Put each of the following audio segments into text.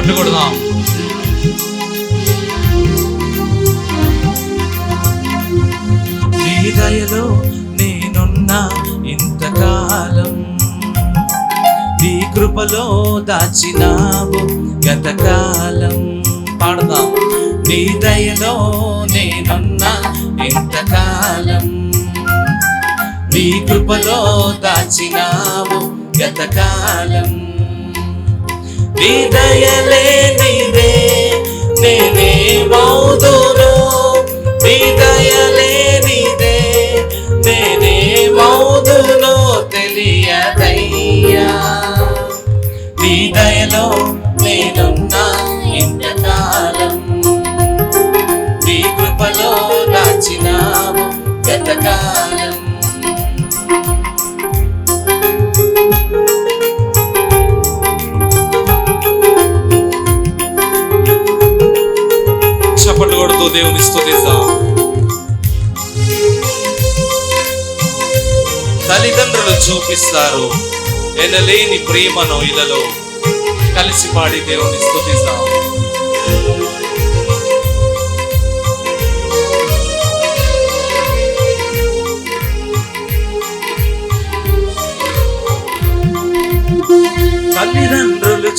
చప్పట్లు కొడదాం నీ దయలో నేనున్నా ఇంతకాలం. నీ కృపలో దాచినావు గతకాలం. పాడదాం. నీ దయలో నేనున్నా ఇంతకాలం. నీ కృపలో దాచినావు గతకాలం. నీ దయలే నీదే నేనే నీ దయలే నీదే నేనే తెలియదయ్యా. నీ దయలో నేనున్నా. చప్పట్లు దేవుని స్తుతిద్దాం తల్లిదండ్రులు చూపిస్తారు. ఎనలేని ప్రేమను ఇలలో కలిసి పాడి దేవుని స్థుతిస్తాం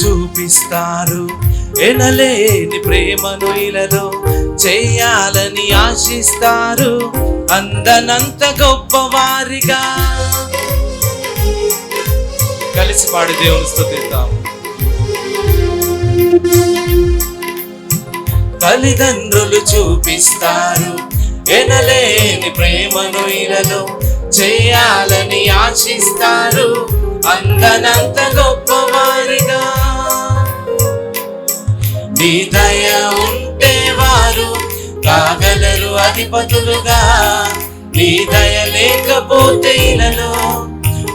చూపిస్తారు. ఎనలేని ప్రేమను ఇలలో చేయాలని ఆశిస్తారు. అందనంత గొప్పవారిగా. కలిసి పాడి దేవుని స్థుతిద్దాం. తల్లిదండ్రులు చూపిస్తారు. ఎనలేని ప్రేమను ఇలలో చేయాలని ఆశిస్తారు. అందనంత గొప్ప దయ ఉంటే వారు కాగలరు అధిపతులుగా. నీ దయ లేకపోతే ఇలలో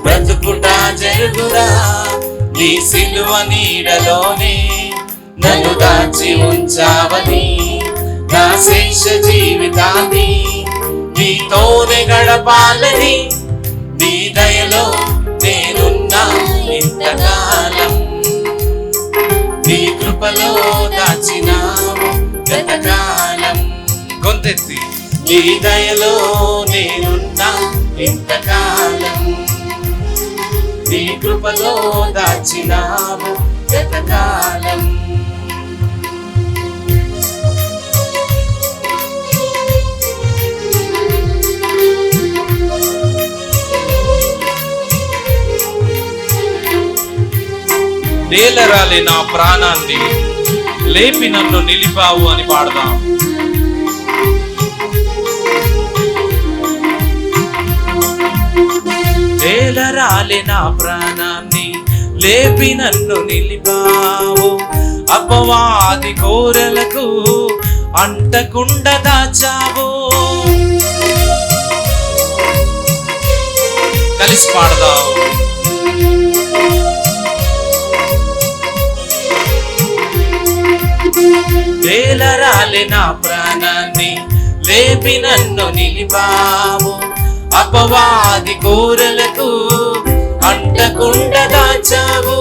బ్రతుకుట జరుగురా. నీ సిలువ నీడలోనే నన్ను దాచి ఉంచావని నా శేష జీవితాన్ని నీతోనే గడపాలని నీ దయలో కృపలో దాచినావు గతకాలం గొంతెత్తి. నీ దయలో నేనున్నా ఇంతకాలం. నీ కృపలో దాచినావు గతకాలం. నేలరాలి నా ప్రాణాన్ని. లేపి నన్ను నిలిపావు అని పాడదాం. నేలరాలి నా ప్రాణాన్ని లేపి నన్ను నిలిపావు. అపవాది కోరలకు అంటకుండా దాచావు. కలిసి పాడదాం నా ప్రాణాన్ని లేపి నన్ను నిలిపావు. అపవాది కోరలకు అంటకుండా దాచావు.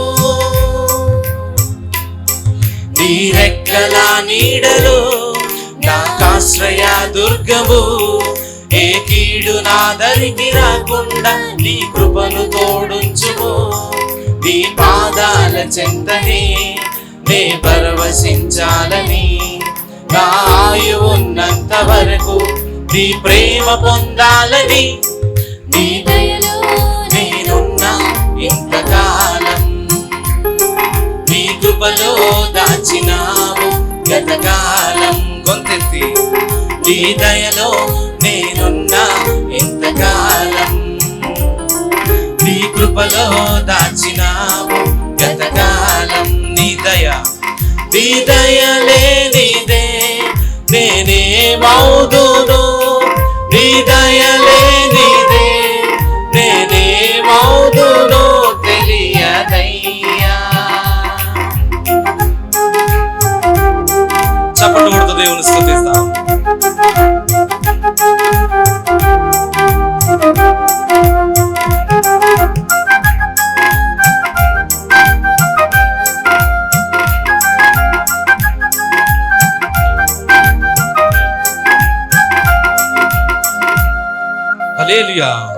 నీ రెక్కల నీడలో నాకాశ్రయ దుర్గము ఏ కీడు నా దరికి రాకుండా నీ కృపను తోడుంచుము. నీ పాదాల చెంతనే నే పరవశించాలని నా ఆయు ఉన్నంత వరకు నీ ప్రేమ పొందాలని నీ దయలో నేనున్నా ఇంతకాలం. నీ కృపలో దాచినావు గతకాలం. గొంతెత్తి నీ దయలో నేనున్నా ఇంతకాలం. నీ కృపలో దాచినావు గతకాలం. నీ దయ నీ దయలే మౌదును నీ దయలే నీదే. నేనే మౌదును తెలియదయ్యా. చప్పట్లు కొడుతూ దేవుని స్థుతిస్తాం. Hallelujah.